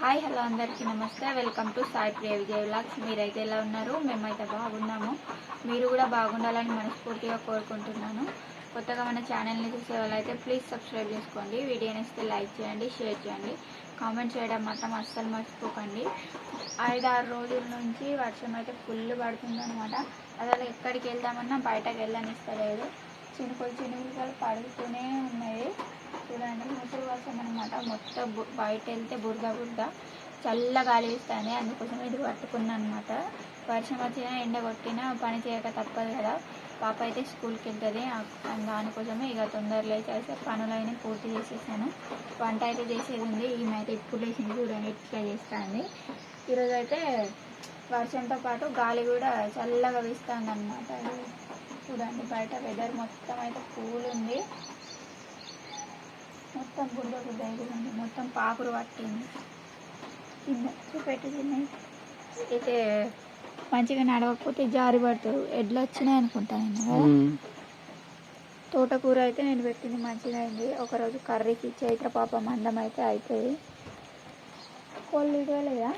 Hi hello అందరికీ నమస్తే. Welcome to Sai Priya Vijay vlogs. మీరైతే ఎలా ఉన్నారు? మేమైతే బాగున్నాము. మీరు కూడా బాగుండాలని మనస్ఫూర్తిగా కోరుకుంటున్నాను. కొత్తగా మన ఛానల్ని చూసే వాళ్ళైతే ప్లీజ్ సబ్స్క్రైబ్ చేసుకోండి. వీడియోని ఇస్తే లైక్ చేయండి షేర్ చేయండి. కామెంట్ చేయడం మాత్రం అస్సలు మర్చిపోకండి. ఐదారు రోజుల నుంచి వర్షం అయితే ఫుల్ పడుతుందనమాట అసలు ఎక్కడికి వెళ్దామన్నా బయటకు వెళ్ళనిస్తలేదు. చినుకులు చినుకులు పడుతూనే ఉన్నాయి. చూడండి ముసలి వర్షం అనమాట మొత్తం బయట వెళ్తే బురద బురద చల్ల గాలి వీస్తుంది అందుకోసం ఇది పట్టుకున్నాను అనమాట వర్షం వచ్చినా ఎండ కొట్టినా పని చేయక తప్పదు కదా. పాప అయితే స్కూల్కి వెళ్తుంది దానికోసమే ఇక తొందరలో లేచి అయితే పనులైనా పూర్తి చేసేసాను. వంట అయితే చేసేది ఉంది ఈమె అయితే ఇప్పుడు లేచింది చూడండి ఇట్లా చేస్తుంది. ఈరోజు అయితే వర్షంతో పాటు గాలి కూడా చల్లగా వీస్తుంది అనమాట చూడండి బయట వెదర్ మొత్తం అయితే కూల్ ఉంది మొత్తం బుడ్డ బుడ్డ మొత్తం పాకురు పట్టింది. కింద చూపెట్టి చిన్న అయితే మంచిగా నడవకపోతే జారి పడతారు. ఎడ్లు వచ్చినాయి అనుకుంటాను నేను కదా. తోటకూర అయితే నేను పెట్టింది మంచిగా అయింది. ఒకరోజు కర్రీకి చైత్ర పాప మందం అయితే అవుతుంది కోళ్ళు ఇడవలేదా?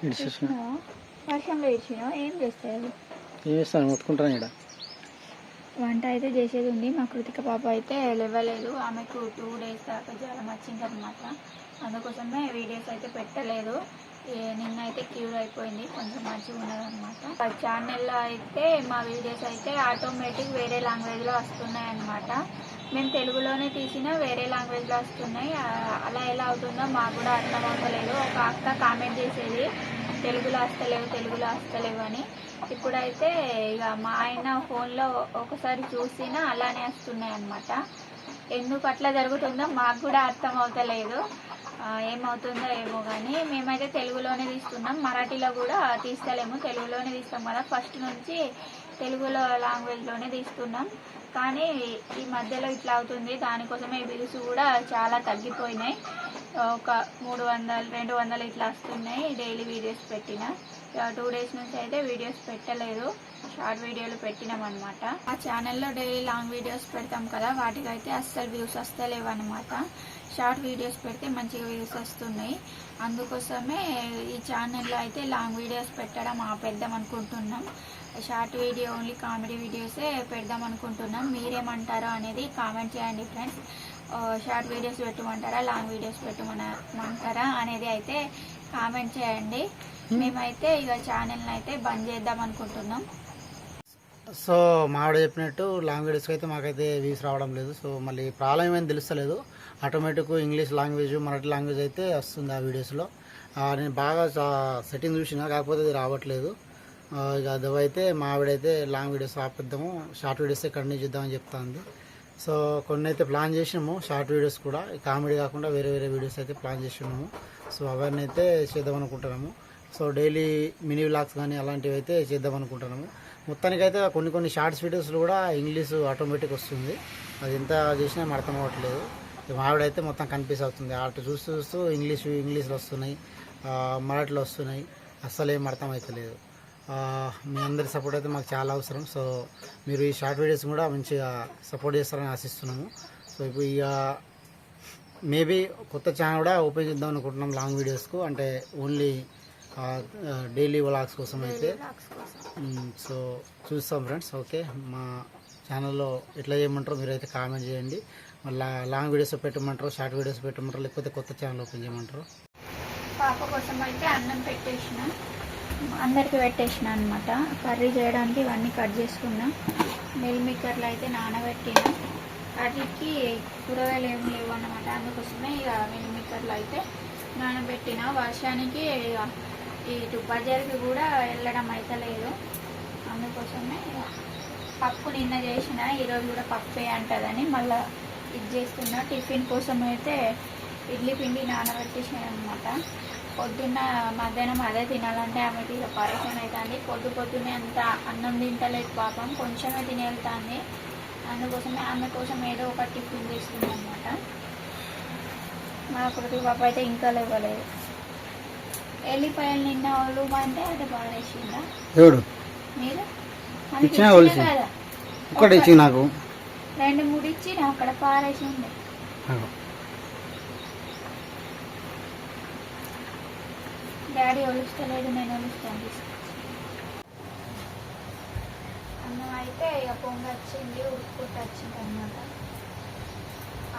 వర్షంలో ఇచ్చినావా ఏం చేస్తాయి ఏం చేస్తాను? ముట్టుకుంటాను ఇక్కడ వంట అయితే చేసేది ఉంది మా కృతిక పాప అయితే లేవలేదు. ఆమెకు టూ డేస్ దాకా జ్వరం వచ్చిందనమాట అందుకోసమే వీడియోస్ అయితే పెట్టలేదు. నిన్న అయితే క్యూర్ అయిపోయింది. కొంచెం మంచిగా ఉన్నదన్నమాట ఆ ఛానల్లో అయితే మా వీడియోస్ అయితే ఆటోమేటిక్ వేరే లాంగ్వేజ్లో వస్తున్నాయి అన్నమాట. మేము తెలుగులోనే తీసినా వేరే లాంగ్వేజ్లో వస్తున్నాయి. అలా ఎలా అవుతుందో మాకు కూడా అర్థం అవ్వలేదు. ఒక అక్క కామెంట్ చేసేది తెలుగులో వస్తలేవు తెలుగులో వస్తలేవు అని. ఇప్పుడైతే ఇక మా ఆయన ఫోన్లో ఒకసారి చూసినా అలానే వస్తున్నాయి అన్నమాట ఎందుకు అట్లా జరుగుతుందో మాకు కూడా అర్థం అవుతలేదు ఏమవుతుందో ఏమో కానీ మేమైతే తెలుగులోనే తీస్తున్నాం. మరాఠీలో కూడా తీస్తలేము. తెలుగులోనే తీస్తాం కదా. ఫస్ట్ నుంచి తెలుగులో లాంగ్వేజ్లోనే తీస్తున్నాం. కానీ ఈ మధ్యలో ఇట్లా అవుతుంది. దానికోసమే బిల్స్ కూడా చాలా తగ్గిపోయినాయి. ఒక మూడు వందలు రెండు వందలు ఇట్లా వస్తున్నాయి డైలీ వీడియోస్ పెట్టిన. టూ డేస్ నుంచి అయితే వీడియోస్ పెట్టలేదు. షార్ట్ వీడియోలు పెట్టినాం అనమాట ఆ ఛానల్లో డైలీ లాంగ్ వీడియోస్ పెడతాం కదా వాటికైతే అస్సలు వ్యూస్ వస్తలేవు అనమాట షార్ట్ వీడియోస్ పెడితే మంచిగా వ్యూస్ వస్తున్నాయి. అందుకోసమే ఈ ఛానల్లో అయితే లాంగ్ వీడియోస్ పెట్టడం ఆపేద్దాం అనుకుంటున్నాం. షార్ట్ వీడియో ఓన్లీ కామెడీ వీడియోసే పెడదాం అనుకుంటున్నాం. మీరేమంటారో అనేది కామెంట్ చేయండి ఫ్రెండ్స్. షార్ట్ వీడియోస్ పెట్టమంటారా లాంగ్ వీడియోస్ పెట్టమనమంటారా అనేది అయితే కామెంట్ చేయండి. మేమైతే ఇక ఛానల్ని అయితే బంద్ చేద్దాం అనుకుంటున్నాం. సో మావిడ చెప్పినట్టు లాంగ్వేజెస్ అయితే మాకైతే వ్యూస్ రావడం లేదు. సో మళ్ళీ ప్రాబ్లం ఏమైంది తెలుస్తలేదు. Automatic English language Marathi language అయితే వస్తుంది ఆ వీడియోస్లో. నేను బాగా సెట్టింగ్ చూసిన కాకపోతే అది రావట్లేదు. ఇక అదవైతే మా ఆవిడైతే లాంగ్ వీడియోస్ ఆపిద్దాము షార్ట్ వీడియోస్ కంటిన్యూ చేద్దామని చెప్తాంది. సో కొన్ని అయితే ప్లాన్ చేసినాము షార్ట్ వీడియోస్ కూడా. కామెడీ కాకుండా వేరే వేరే వీడియోస్ అయితే ప్లాన్ చేసినాము. సో అవన్నీ అయితే చేద్దాం అనుకుంటున్నాము. సో డైలీ మినీ వ్లాగ్స్ కానీ అలాంటివి అయితే చేద్దాం అనుకుంటున్నాము. మొత్తానికైతే కొన్ని కొన్ని షార్ట్స్ వీడియోస్లో కూడా ఇంగ్లీష్ ఆటోమేటిక్ వస్తుంది. అది ఎంత చేసినా మర్థం అర్థం అవ్వట్లేదు. ఇక మా ఆవిడ అయితే మొత్తం కన్ఫ్యూజ్ అవుతుంది. అటు చూస్తూ చూస్తూ ఇంగ్లీష్ ఇంగ్లీష్లో వస్తున్నాయి. మరాఠీలో వస్తున్నాయి. అస్సలు ఏం అర్థం అవుతలేదు ఆ, మీ అందరి సపోర్ట్ అయితే మాకు చాలా అవసరం. సో మీరు ఈ షార్ట్ వీడియోస్ కూడా మంచిగా సపోర్ట్ చేస్తారని ఆశిస్తున్నాము. సో ఇప్పుడు ఇక మేబీ కొత్త ఛానల్ కూడా ఓపెన్ చేద్దాం అనుకుంటున్నాం లాంగ్ వీడియోస్కు అంటే ఓన్లీ డైలీ వ్లాగ్స్ కోసం అయితే. సో చూస్తాం ఫ్రెండ్స్ ఓకే మా ఛానల్లో ఎట్లా చేయమంటారో మీరైతే కామెంట్ చేయండి. మళ్ళీ లాంగ్ వీడియోస్ పెట్టమంటారు షార్ట్ వీడియోస్ పెట్టమంటారు లేకపోతే కొత్త ఛానల్ ఓపెన్ చేయమంటారు? పాప కోసం అయితే అన్నం పెట్టేసిన అందరికి పెట్టేసిన అనమాట కర్రీ చేయడానికి ఇవన్నీ కట్ చేసుకున్నా. మిల్ మేకర్లు అయితే నానబెట్టిన. కర్రీకి కూరగాయలు ఏమి లేవు అనమాట అందుకోసమే ఇక మిల్ మేకర్లు అయితే నానబెట్టిన. వర్షానికి ఇక ఇటు బజార్కి కూడా వెళ్ళడం అయితే లేదు. అందుకోసమే ఇక పప్పు నిన్న చేసిన ఈరోజు కూడా పప్పే అంటదని మళ్ళీ ఇది చేస్తున్నా. టిఫిన్ కోసం అయితే ఇడ్లీ పిండి నానబెట్టేసాను అనమాట పొద్దున్న మధ్యాహ్నం అదే తినాలంటే ఆమెకి ఇక పరేషన్ అవుతుంది పొద్దు పొద్దున్నే అంత అన్నం తింటలేదు పాపం. కొంచెమే తిని వెళ్తుంది అందుకోసమే ఆమె కోసం ఏదో ఒక టిఫిన్ చేస్తుంది అనమాట మా కొడుకు పాప అయితే ఇంకా లేవలేదు. ఎల్లిపాయలు నిన్న వాళ్ళు అంటే అది ఎవడు? మీరు? ఇచ్చినా. కదా. ఇచ్చి నాకు. రెండు మూడు ఇచ్చి అక్కడ పారేసి ఉంది డాడీ ఒలుస్తలేదు నేను ఒలుస్తాను. అన్నం అయితే ఇక పొంగ వచ్చింది ఉడుకుంటూ వచ్చింది అనమాట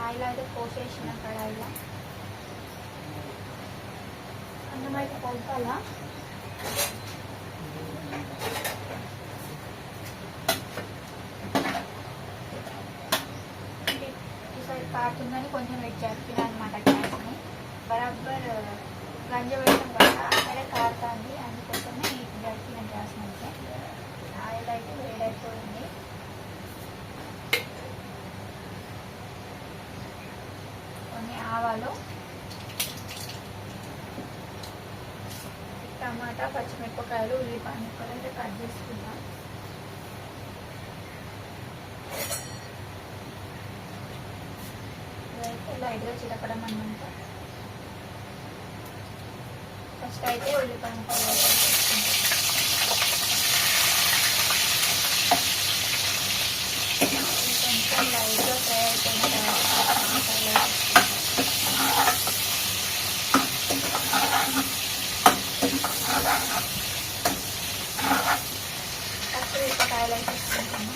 ఆయిల్ అయితే పోసేసిన కడాయిలో అన్నం అయితే పొంగాలా ఈసారి కొంచెం వెయిట్ చేస్తున్నాను అనమాట గ్యాస్ని. బరాబర్ గంజ వేయడం వల్ల అక్కడే కారుతుంది. అందుకోసమే ఇటు జరిపిన గ్యాస్ నుంచి ఆయిల్ అయితే వేడైపోయింది కొన్ని ఆవాలు టమాటా పచ్చిమిరపకాయలు ఉల్లిపాయ ముక్కలు అయితే కట్ చేసుకుంటాం ఇదైతే లైట్గా చిలకడం అన్నమాట ఫస్ట్ అయితే ఉల్లిపాయ ముక్కలు వేసుకుంటాం. ఇది కొంచెం లైట్గా ఫ్రై అయిపోయిన తర్వాత మసాలా వేసుకుంటాం. ఫస్ట్ ఉల్లిపాయలు అయితే వేసుకుంటాము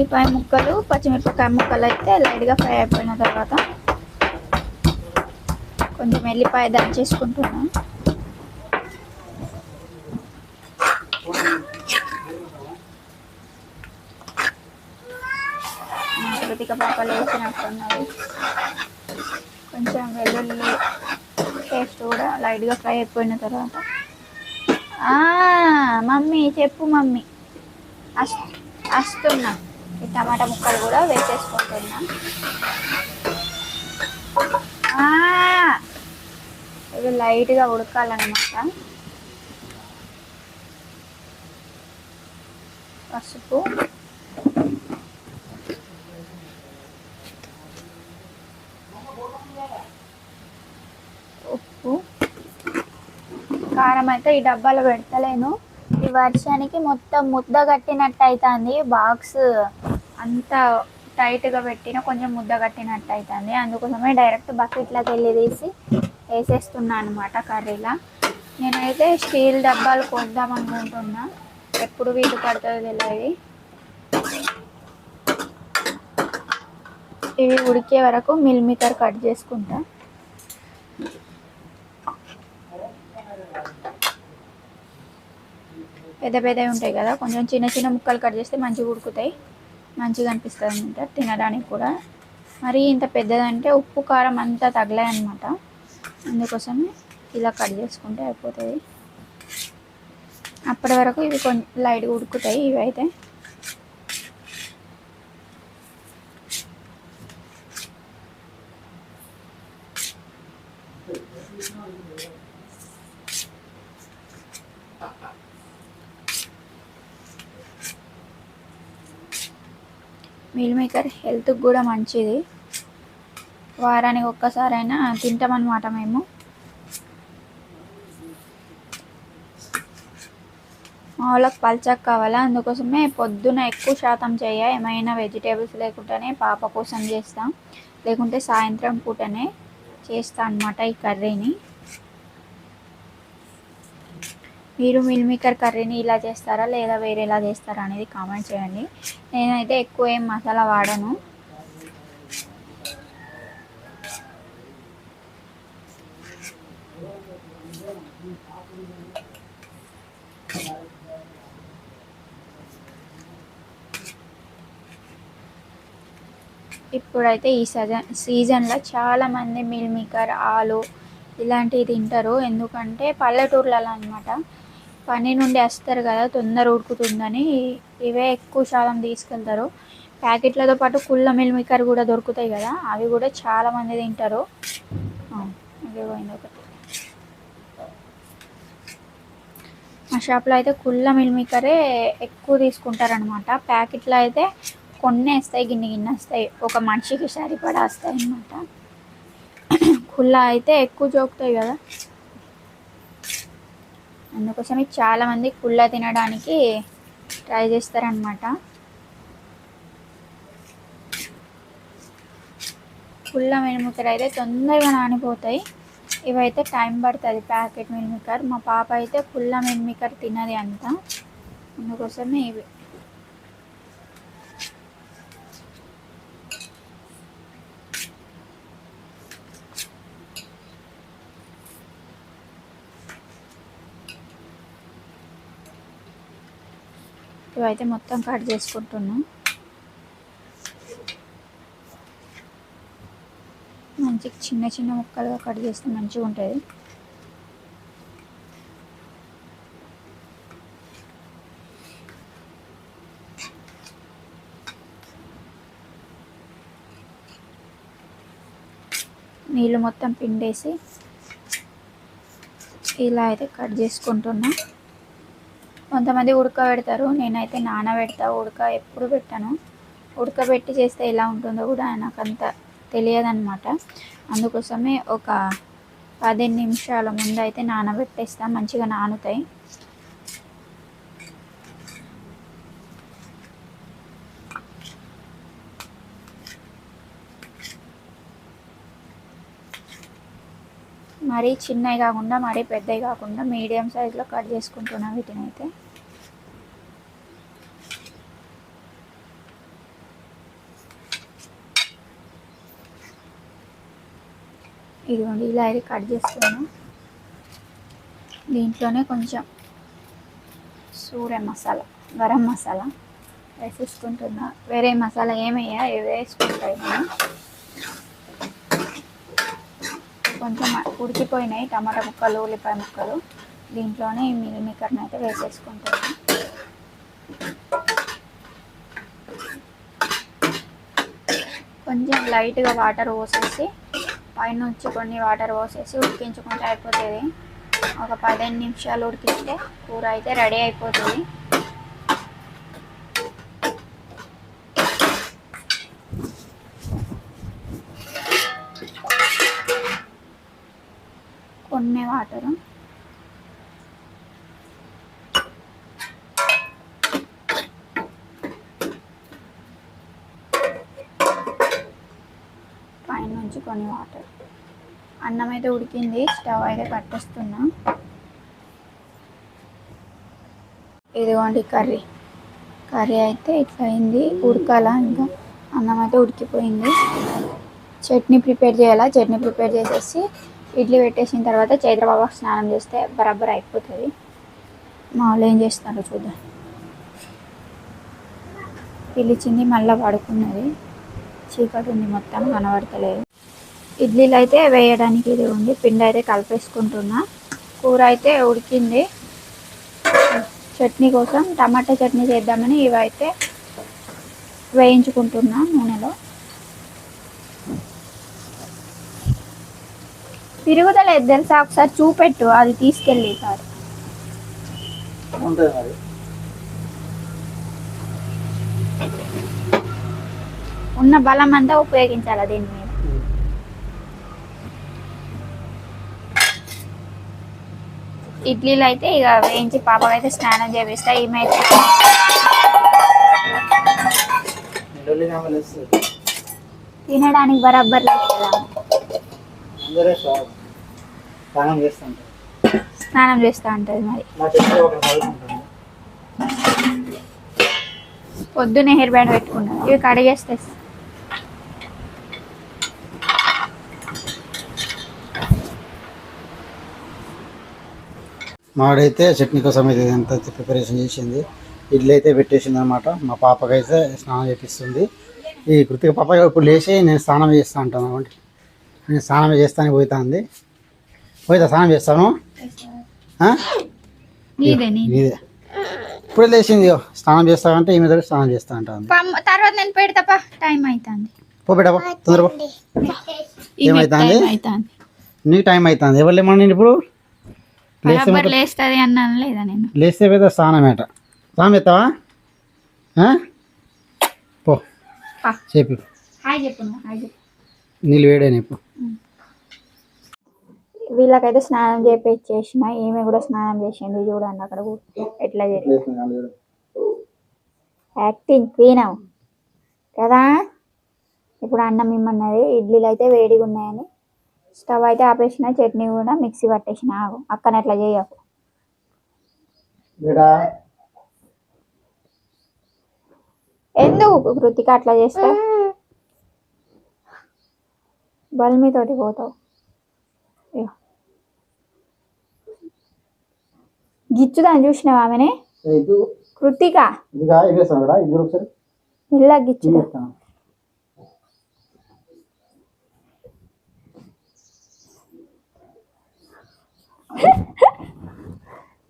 ఉల్లిపాయ ముక్కలు పచ్చిమిరపకాయ ముక్కలు అయితే లైట్గా ఫ్రై అయిపోయిన తర్వాత కొంచెం ఎల్లిపాయ దంచేసుకుంటున్నాం కృతిక పాపలు వేసినట్టున్నది కొంచెం వెల్లుల్లి టేస్ట్ కూడా లైట్గా ఫ్రై అయిపోయిన తర్వాత. మమ్మీ చెప్పు మమ్మీ. అస్ వస్తున్నా ఈ టమాటా ముక్కలు కూడా వేసేసుకుంటున్నాం. ఇవి లైట్గా ఉడకాలన్నమాట. పసుపు. ఉప్పు. కారం అయితే ఈ డబ్బాలో పెడతలేను. ఈ వర్షానికి మొత్తం ముద్ద కట్టినట్టు అవుతుంది బాక్స్ అంతా టైట్గా పెట్టిన కొంచెం ముద్ద కట్టినట్టు అవుతుంది అందుకోసమే డైరెక్ట్ బకెట్లోకి వెళ్ళి తీసి వేసేస్తున్నా అనమాట కర్రీలా. నేనైతే స్టీల్ డబ్బాలు కొద్దాం అనుకుంటున్నా. ఎప్పుడు వీలు పడుతుందో తెలియదు ఇవి ఉడికే వరకు మిల్ మీటర్ కట్ చేసుకుంటా. పెద్ద పెద్దవి ఉంటాయి కదా కొంచెం చిన్న చిన్న ముక్కలు కట్ చేస్తే మంచిగా ఉడుకుతాయి. మంచిగా అనిపిస్తుంది అనమాట తినడానికి కూడా. మరి ఇంత పెద్దదంటే ఉప్పు కారం అంతా తగలాయి అనమాట అందుకోసమే ఇలా కట్ చేసుకుంటే అయిపోతుంది. అప్పటి వరకు ఇవి కొంచెం లైట్గా ఉడుకుతాయి ఇవి అయితే మీల్ మేకర్ హెల్త్కి కూడా మంచిది. వారానికి ఒక్కసారైనా తింటామన్నమాట మేము. మా వాళ్ళకి పల్చక్ కావాలా? అందుకోసమే పొద్దున ఎక్కువ శాతం చేయ ఏమైనా వెజిటేబుల్స్ లేకుండానే పాప కోసం చేస్తాం. లేకుంటే సాయంత్రం పూటనే చేస్తా అన్నమాట ఈ కర్రీని. మీరు మిల్ మేకర్ కర్రీని ఇలా చేస్తారా లేదా వేరేలా చేస్తారా అనేది కామెంట్ చేయండి. నేనైతే ఎక్కువ ఏం మసాలా వాడను. ఇప్పుడైతే ఈ సీజన్ సీజన్లో చాలామంది మిల్ మేకర్ ఆలు ఇలాంటివి తింటారు. ఎందుకంటే పల్లెటూర్లలో అనమాట పని నుండి వస్తారు కదా తొందర ఉడుకుతుందని ఇవే ఎక్కువ శాతం తీసుకెళ్తారు. ప్యాకెట్లతో పాటు కుళ్ళ మిల్మికర్ కూడా దొరుకుతాయి కదా అవి కూడా చాలామంది తింటారు. ఇదే పోయింది ఒకటి మా షాప్లో అయితే కుళ్ళ మిల్మికరే ఎక్కువ తీసుకుంటారనమాట ప్యాకెట్లో అయితే కొన్ని వేస్తాయి గిన్నె గిన్నె వస్తాయి. ఒక మనిషికి సరిపడా వస్తాయి అన్నమాట కుళ్ళ అయితే ఎక్కువ జోకుతాయి కదా. అందుకోసమే చాలామంది కుళ్ళ తినడానికి ట్రై చేస్తారనమాట పుల్ల వెనుముకర్ అయితే తొందరగా నానిపోతాయి. ఇవైతే టైం పడుతుంది ప్యాకెట్ మిల్మికర్ మా పాప అయితే పుల్ల మిల్మికర్ తినది అంత అందుకోసమే ఇవి. ఇవైతే మొత్తం కట్ చేసుకుంటున్నాం. మంచి చిన్న చిన్న ముక్కలుగా కట్ చేస్తే మంచిగా ఉంటుంది. నీళ్ళు మొత్తం పిండేసి ఇలా అయితే కట్ చేసుకుంటున్నాం. కొంతమంది ఉడకబెడతారు నేనైతే నానబెడతా ఉడక ఎప్పుడు పెట్టాను. ఉడకబెట్టి చేస్తే ఎలా ఉంటుందో కూడా నాకు అంత తెలియదన్నమాట. అందుకోసమే ఒక పదిహేను నిమిషాల ముందు అయితే నానబెట్టేస్తా మంచిగా నానుతాయి. మరీ చిన్నవి కాకుండా మరీ పెద్దవి కాకుండా మీడియం సైజులో కట్ చేసుకుంటున్నా వీటిని ఇదిగోండి ఇలా అయితే కట్ చేస్తాను దీంట్లోనే కొంచెం సూర్య మసాలా గరం మసాలా వేసేసుకుంటున్నా. వేరే మసాలా ఏమయ్యా వేసుకుంటాయి నేను కొంచెం ఉడికిపోయినాయి టమాటా ముక్కలు ఉల్లిపాయ ముక్కలు. దీంట్లోనే ఈ మిల్ మేకర్ని అయితే వేసేసుకుంటాను కొంచెం లైట్గా వాటర్ పోసేసి పైనుంచి కొన్ని వాటర్ పోసేసి ఉడికించుకుంటే అయిపోతుంది. ఒక పదిహేను నిమిషాలు ఉడికిస్తే కూర అయితే రెడీ అయిపోతుంది. కొన్ని వాటరు. పైన వాటర్. అన్నం అయితే ఉడికింది స్టవ్ అయితే కట్టేస్తున్నా ఇదిగోండి కర్రీ. కర్రీ అయితే ఇట్లా అయింది ఉడకాల ఇంకా? అన్నం అయితే ఉడికిపోయింది. చట్నీ ప్రిపేర్ చేయాలా? చట్నీ ప్రిపేర్ చేసేసి ఇడ్లీ పెట్టేసిన తర్వాత చైత్రబాబాకు స్నానం చేస్తే బరాబర్ అయిపోతుంది. మా వాళ్ళు ఏం చేస్తున్నారో చూద్దాం. పిలిచింది మళ్ళీ పడుకున్నది. చీకటి ఉంది మొత్తం కనబడతలేదు. ఇడ్లీలు అయితే వేయడానికి ఇది ఉంది. పిండి అయితే కలిపేసుకుంటున్నా. కూర అయితే ఉడికింది. చట్నీ కోసం టమాటా చట్నీ చేద్దామని ఇవైతే వేయించుకుంటున్నా నూనెలో. తిరుగుతలేదు తెలుసా? ఒకసారి చూపెట్టు. అది తీసుకెళ్ళి సార్ ఉన్న బలం అంతా ఉపయోగించాలి దీని మీద ఇడ్లీలు అయితే ఇక వేయించి పాపకైతే స్నానం చేపిస్తా ఈమె తినడానికి బరాబర్ స్నానం చేస్తూ ఉంటుంది మరి. పొద్దున్నే హెయిర్ బ్యాండ్ పెట్టుకున్నాను ఇవి కడిగేస్తే మావాడైతే చట్నీ కోసం అయితే ఇదంతా ప్రిపరేషన్ చేసింది. ఇడ్లీ అయితే పెట్టేసింది అనమాట మా పాపకైతే స్నానం చేపిస్తుంది. ఈ కృతిక పాప ఇప్పుడు లేచి నేను స్నానం చేస్తా అంటాను. అనమాట నేను స్నానం చేస్తాను పోతుంది. పోయితా స్నానం చేస్తాను? నీదే ఇప్పుడే లేచింది. స్నానం చేస్తావంటే ఈమె దగ్గర స్నానం చేస్తా అంటాను తర్వాత నేను పెడతాపా. టైం అవుతుంది పో బిడ్డ తొందర పో. ఏమైతాంది? అవుతుంది నీకు టైం అవుతుంది ఎవరు లేమని ఇప్పుడు? లేస్తుంది అన్నాను లేదా నేను? లేస్తే పోతే స్నానం ఏట స్నానం ఆ? పో. చెప్పు. హాయ్ చెప్పు నువ్వు, హాయ్ చెప్పు. నీళ్ళు వేడే నీపు వీళ్ళకైతే స్నానం చేపించేసిన ఈమె కూడా స్నానం చేసింది చూడండి అక్కడ ఎట్లా చేసి యాక్టింగ్ క్వీన్ కదా? ఇప్పుడు అన్నం ఇమ్మన్నది ఇడ్లీలు అయితే వేడిగా ఉన్నాయని స్టవ్ అయితే ఆపేసిన చట్నీ కూడా మిక్సీ పట్టేసిన. ఆగు అక్కన అట్లా చేయకు. ఎందుకు కృతిక అట్లా చేస్తా బల్మి తోటి పోతావు. గిచ్చుదాన్ని చూసినావా ఆమెనే? కృతిక. మెల్ల గిచ్చుదా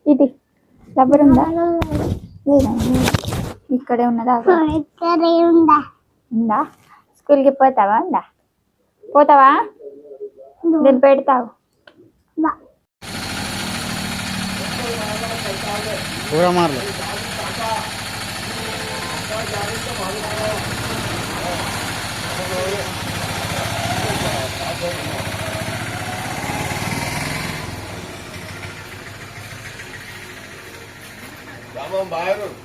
ఇది రబ్బర్ ఉందా? ఇక్కడే ఉన్నదా? ఉందా? స్కూల్కి పోతావా? ఉందా? పోతావా? నేను పెడతావు. కూర మార్లు Tamam Bayrun.